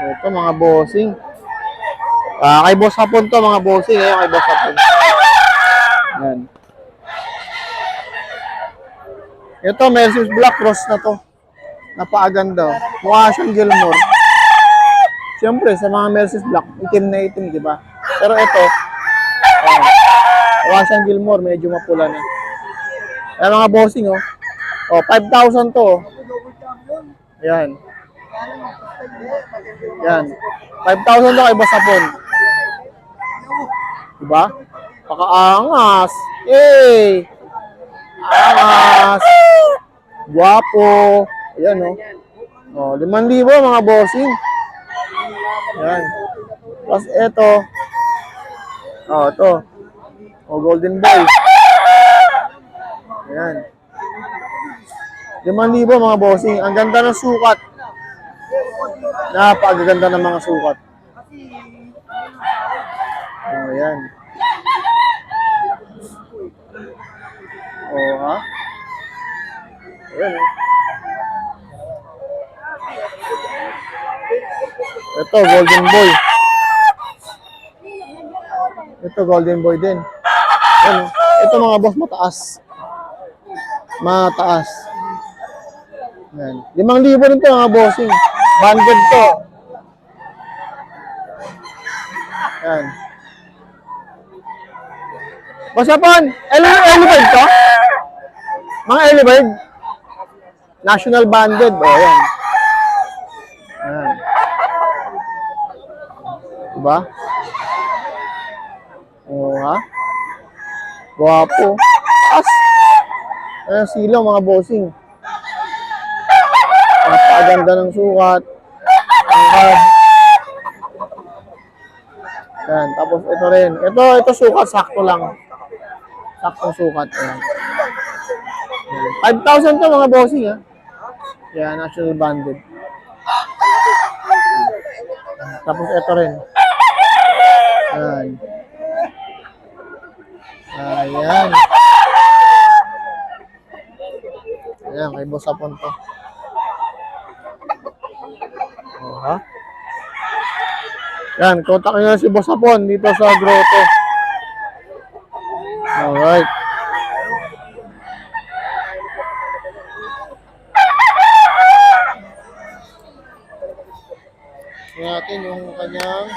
Ito mga bossing. Ah, kay Boss Hapon to mga bossing. Ayan kay Boss Hapon. Yan. Ito, Mercedes Black Cross na to. Napakaganda. Mukha siyang Gilmore. Siyempre, sa mga Mercedes Black, itim na itim, di ba? Pero ito, ayan. mukha siyang Gilmore, medyo mapula na. Ayan mga bossing, oh. Oh, 5,000 to. oh. Ayan. Yan. 5,000 to kay Boss Hapon. Diba? Pakaangas. Eh! Angas. Guwapo. Ayan, oh. Oh, 5,000 mga bossing. Ayan. Tapos eto. Oh, ito. Oh, Golden Boy. Ayan. 5,000 mga bossing. Ang ganda ng sukat. Napakaganda ng mga sukat. Oh, ayan. Oh, ha? Ayan, oh. Ito, Golden Boy. Ito, Golden Boy din. Ayan, oh. Ito mga boss, mataas. Mataas. Yan. Limang libo rin to mga bossing. Banded to. Yan. Ele- Elibird to? Mga Elibird? National banded. O, yan. Yan. Diba? Oo, ha? Guwapo. As. Ayan, silaw mga bossing. Napakaganda ng sukat. Angkad. Yan. Tapos ito rin. Ito, ito sukat. Sakto lang. Saktong sukat. Ayan. Yan. 5,000 to mga bossing ha. Yan, national banded. Tapos ito rin. Yan. Ayan. Ayan, kay Boss Apon to. Ha? Yan, kontak nyo si Boss Apon dito sa Grotto. Alright. Tingnan natin yung kanyang